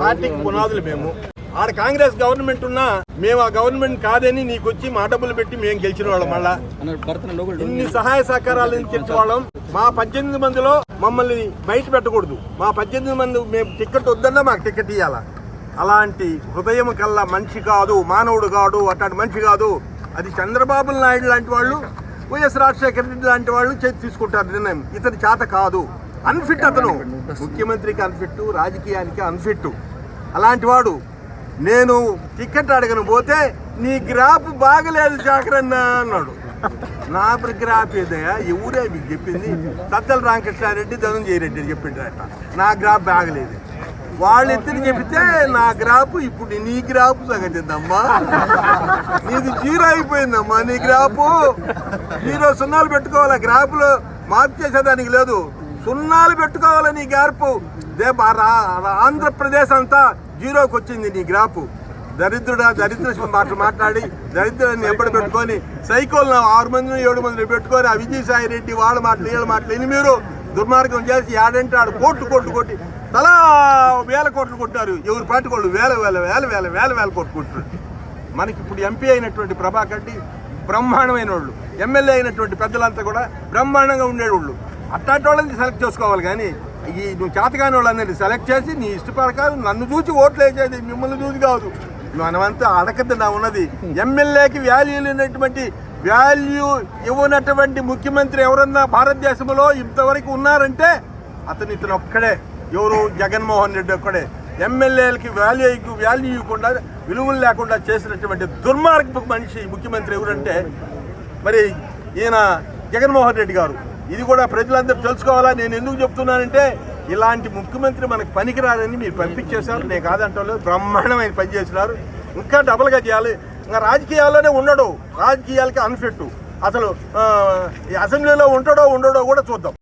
పార్టీకి పునాదులు మేము. ఆడ కాంగ్రెస్ గవర్నమెంట్ ఉన్నా మేము ఆ గవర్నమెంట్ కాదని నీకు వచ్చి మా డబ్బులు పెట్టి మేము గెలిచిన వాళ్ళం మళ్ళా. ఇన్ని సహాయ సహకారాలు తెచ్చిన వాళ్ళం. మా పద్దెనిమిది మందిలో మమ్మల్ని బయట పెట్టకూడదు. మా పద్దెనిమిది మంది మేము టికెట్ వద్దన్నా మాకు టికెట్ ఇవ్వాలా అలాంటి హృదయం కల్లా మనిషి కాదు మానవుడు కాదు అట్లాంటి మనిషి కాదు. అది చంద్రబాబు నాయుడు లాంటి వాళ్ళు వైఎస్ రాజశేఖర రెడ్డి లాంటి వాళ్ళు చేతి తీసుకుంటారు నిర్ణయం. ఇతని చేత కాదు. అన్ఫిట్ అతను. ముఖ్యమంత్రికి అన్ఫిట్ రాజకీయానికి అన్ఫిట్ అలాంటి వాడు నేను టికెట్ అడగను పోతే నీ గ్రాఫ్ బాగలేదు జాగ్రత్త అన్నాడు. నా గ్రాఫ్ ఏదయ్యా? ఎవరే మీకు చెప్పింది. సత్తల రామకృష్ణారెడ్డి ధనంజయ రెడ్డి చెప్పిండ్రట. నా గ్రాఫ్ బాగలేదు. వాళ్ళిద్దరు చెబితే నా గ్రాఫ్ ఇప్పుడు నీ గ్రాఫ్ సంగతిందమ్మా? నీది జీరో అయిపోయిందమ్మా నీ గ్రాఫ్. జీరో సున్నాలు పెట్టుకోవాలి గ్రాఫ్లో? మార్పు చేసేదానికి లేదు. సున్నాలు పెట్టుకోవాలి నీ గ్రాఫ్ దే రా- రా- ఆంధ్రప్రదేశ్ అంతా జీరోకి వచ్చింది నీ గ్రాపు దరిద్రుడా దరిద్ర మాట మాట్లాడి దరిద్రాన్ని ఎప్పుడు పెట్టుకొని సైకిల్ ఆరు మందిని ఏడు మందిని పెట్టుకొని ఆ విజయసాయి రెడ్డి వాళ్ళ మాటలు వీళ్ళ మాటలు ఇని మీరు దుర్మార్గం చేసి ఆడంటే ఆడు కోట్లు కోట్లు కొట్టి తలా వేల కోట్లు కొట్టారు. ఎవరు పట్టుకోళ్ళు వేల వేల వేల వేల వేల వేల కోట్లు కొట్టారు. మనకి ఇప్పుడు ఎంపీ అయినటువంటి ప్రభాకర్ రెడ్డి బ్రహ్మాండమైన వాళ్ళు ఎమ్మెల్యే అయినటువంటి పెద్దలంతా కూడా బ్రహ్మాండంగా ఉండేవాళ్ళు. అట్లాంటి వాళ్ళని సెలెక్ట్ చేసుకోవాలి కానీ ఈ నువ్వు చేతకాని వాళ్ళందరినీ సెలెక్ట్ చేసి నీ ఇష్ట ప్రకారం నన్ను చూసి ఓట్లు వేసేది మిమ్మల్ని చూసి కాదు. మనమంతా అడగద్దు నా ఉన్నది. ఎమ్మెల్యేకి వాల్యూ లేనటువంటి వాల్యూ ఇవ్వనటువంటి ముఖ్యమంత్రి ఎవరన్నా భారతదేశంలో ఇంతవరకు ఉన్నారంటే అతను ఇతను ఒక్కడే. ఎవరు? జగన్మోహన్ రెడ్డి ఒక్కడే. ఎమ్మెల్యేలకి వాల్యూ వాల్యూ ఇవ్వకుండా విలువలు లేకుండా చేసినటువంటి దుర్మార్గపు మనిషి ముఖ్యమంత్రి ఎవరంటే మరి ఈయన జగన్మోహన్ రెడ్డి గారు. ఇది కూడా ప్రజలందరూ తెలుసుకోవాలా? నేను ఎందుకు చెప్తున్నానంటే ఇలాంటి ముఖ్యమంత్రి మనకు పనికిరాదని మీరు పంపించేశారు. నేను కాదంటలేదు బ్రహ్మాండమైన పని చేసినారు. ఇంకా డబల్గా చేయాలి. ఇంకా రాజకీయాల్లోనే ఉండడు. రాజకీయాలకి అన్ఫిట్ అసలు ఈ అసెంబ్లీలో ఉంటాడో ఉండడో కూడా చూద్దాం.